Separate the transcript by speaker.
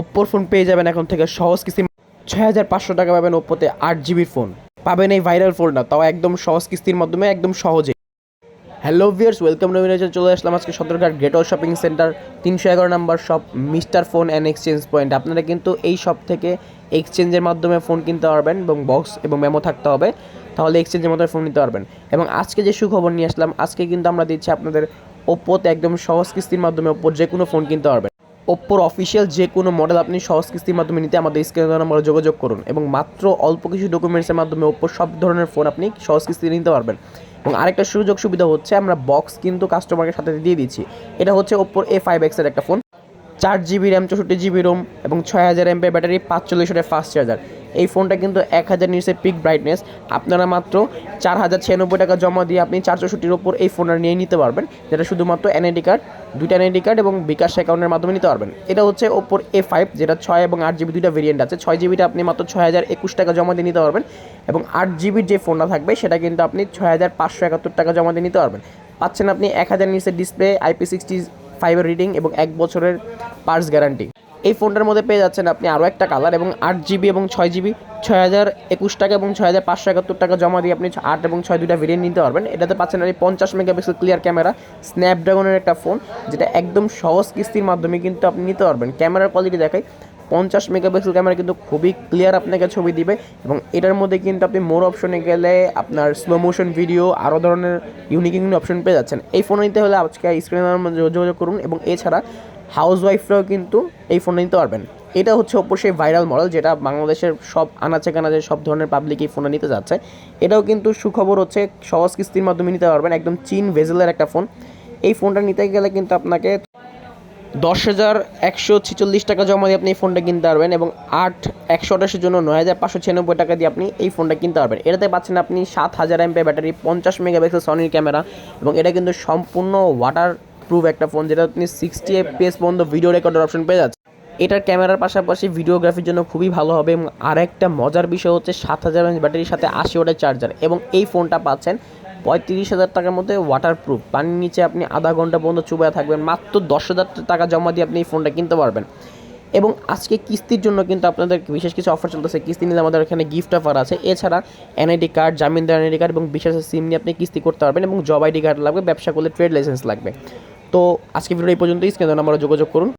Speaker 1: ওপ্পোর phone পেয়ে যাবেন এখন থেকে সহজ কিস্তি ছয় হাজার পাঁচশো টাকা পাবেন ওপ্পোতে আট জিবির ফোন পাবেন এই ভাইরাল ফোনটা তাও একদম সহজ কিস্তির মাধ্যমে, একদম সহজে। হ্যালো ভিয়ার্স ওয়েলকাম নবীন চলে আসলাম আজকে সদরঘাট অল শপিং সেন্টার তিনশো এগারো number shop mister phone and exchange point আপনারা কিন্তু এই শপ থেকে এক্সচেঞ্জের মাধ্যমে ফোন কিনতে পারবেন এবং বক্স এবং মেমো থাকতে হবে, তাহলে এক্সচেঞ্জের মাধ্যমে ফোন নিতে পারবেন। এবং আজকে যে সুখবর নিয়ে আসলাম, আজকে কিন্তু আমরা দিচ্ছি আপনাদের ওপ্পোতে একদম সহজ কিস্তির মাধ্যমে ওপ্পোর যে কোনো ফোন কিনতে পারবেন। ওপ্পোর অফিসিয়াল যে কোনো মডেল আপনি সহজ কিস্তির মাধ্যমে নিতে আমাদের স্ক্রিনে নম্বরে যোগাযোগ করুন এবং মাত্র অল্প কিছু ডকুমেন্টসের মাধ্যমে ওপ্পোর সব ধরনের ফোন আপনি সহজ কিস্তিতে নিতে পারবেন। এবং আরেকটা সুযোগ সুবিধা হচ্ছে, আমরা বক্স কিন্তু কাস্টমারের সাথে দিয়ে দিচ্ছি এটা হচ্ছে ওপ্পোর এ ফাইভ এক্সের একটা ফোন চার জিবি র্যাম চৌষট্টি জিবি রোম এবং ছয় হাজার এমপের ব্যাটারি পাঁচচল্লিশ ফাস্ট চার্জার এই ফোনটা কিন্তু এক হাজার নিচে পিক ব্রাইটনেস আপনারা মাত্র চার হাজার ছিয়ানব্বই টাকা জমা দিয়ে আপনি চার চৌষট্টির ওপর এই ফোনটা নিয়ে নিতে পারবেন। যেটা শুধুমাত্র এনআইডি কার্ড দুইটা এনআইডি কার্ড এবং বিকাশ অ্যাকাউন্টের মাধ্যমে নিতে পারবেন। এটা হচ্ছে ওপর এ ফাইভ যেটা ছয় এবং আট জিবি দুইটা ভেরিয়েন্ট আছে। ছয় জিবিটা আপনি মাত্র ছয় হাজার একুশ টাকা জমা দিয়ে নিতে পারবেন এবং আট জিবির যে ফোনটা থাকবে, সেটা কিন্তু আপনি ছয় হাজার পাঁচশো একাত্তর টাকা জমা দিয়ে নিতে পারবেন। পাচ্ছেন আপনি এক হাজার নিচের ডিসপ্লে আইপি সিক্সটি ফাইভের রিডিং এবং এক বছরের পার্স গ্যারান্টি এই ফোনটার মধ্যে পেয়ে যাচ্ছেন আপনি আরও একটা কালার এবং আট জিবি এবং ছয় জিবি, ছয় হাজার একুশ টাকা এবং ছয় হাজার পাঁচশো একাত্তর টাকা জমা দিয়ে আপনি আট এবং ছয় দুটা ভেরিয়েন্ট নিতে পারবেন। এটাতে পাচ্ছেন আপনি পঞ্চাশ মেগাপিক্সেল ক্লিয়ার ক্যামেরা স্ন্যাপড্রাগনের একটা ফোন যেটা একদম সহজ কিস্তির মাধ্যমে কিন্তু আপনি নিতে পারবেন। ক্যামেরার কোয়ালিটি দেখাই, পঞ্চাশ মেগাপিক্সেল ক্যামেরা কিন্তু খুবই ক্লিয়ার আপনাকে ছবি দিবে এবং এটার মধ্যে কিন্তু আপনি মোর অপশনে গেলে আপনার স্লো মোশন ভিডিও আরও ধরনের ইউনিক ইউনিক অপশন পেয়ে যাচ্ছেন। এই ফোন নিতে হলে আজকে স্ক্রিনে যোগাযোগ করুন এবং এছাড়া হাউস ওয়াইফরাও কিন্তু এই ফোনটা নিতে পারবেন। এটা হচ্ছে অবশ্যই ভাইরাল মডেল, যেটা বাংলাদেশের সব আনাচে কানাচে সব ধরনের পাবলিক এই ফোনে নিতে যাচ্ছে। এটাও কিন্তু সুখবর হচ্ছে, সহজ কিস্তির মাধ্যমে নিতে পারবেন, একদম চীন ভেজেলের একটা ফোন। এই ফোনটা নিতে গেলে কিন্তু আপনাকে দশ হাজার একশো ছিচল্লিশ টাকা জমা দিয়ে আপনি এই ফোনটা কিনতে পারবেন এবং আট, একশো আঠাশের জন্য নয় হাজার পাঁচশো ছিয়ানব্বই টাকা দিয়ে আপনি এই ফোনটা কিনতে পারবেন। এটাতে পাচ্ছেন আপনি সাত হাজার এমপে ব্যাটারি, পঞ্চাশ মেগাপিক্সেল সনির ক্যামেরা এবং এটা কিন্তু সম্পূর্ণ ওয়াটার প্রুফ একটা ফোন যেটা আপনি সিক্সটি এফপিএস পর্যন্ত ভিডিও রেকর্ডের অপশন পেয়ে যাচ্ছে এটার ক্যামেরার পাশাপাশি ভিডিওগ্রাফির জন্য খুবই ভালো হবে এবং আরেকটা মজার বিষয় হচ্ছে সাত হাজার ব্যাটারির সাথে আশি ওয়াটের চার্জার এবং এই ফোনটা পাচ্ছেন পঁয়ত্রিশ হাজার টাকার মধ্যে ওয়াটার প্রুফ পানির নিচে আপনি আধা ঘণ্টা পর্যন্ত চুবায় থাকবেন, মাত্র দশ হাজার টাকা জমা দিয়ে আপনি এই ফোনটা কিনতে পারবেন। এবং আজকে কিস্তির জন্য কিন্তু আপনাদের বিশেষ কিছু অফার চলতেছে। কিস্তি নিলে আমাদের এখানে গিফট অফার আছে। এছাড়া এনআইডি কার্ড জামিনদার এনআইডি কার্ড এবং বিশেষ সিম নিয়ে আপনি কিস্তি করতে পারবেন এবং জব আইডি কার্ড লাগবে, ব্যবসা করলে ট্রেড লাইসেন্স লাগবে। তো আজকে ভিডিও এই পর্যন্তই। স্ক্রিনে নাম্বারে যোগাযোগ করুন।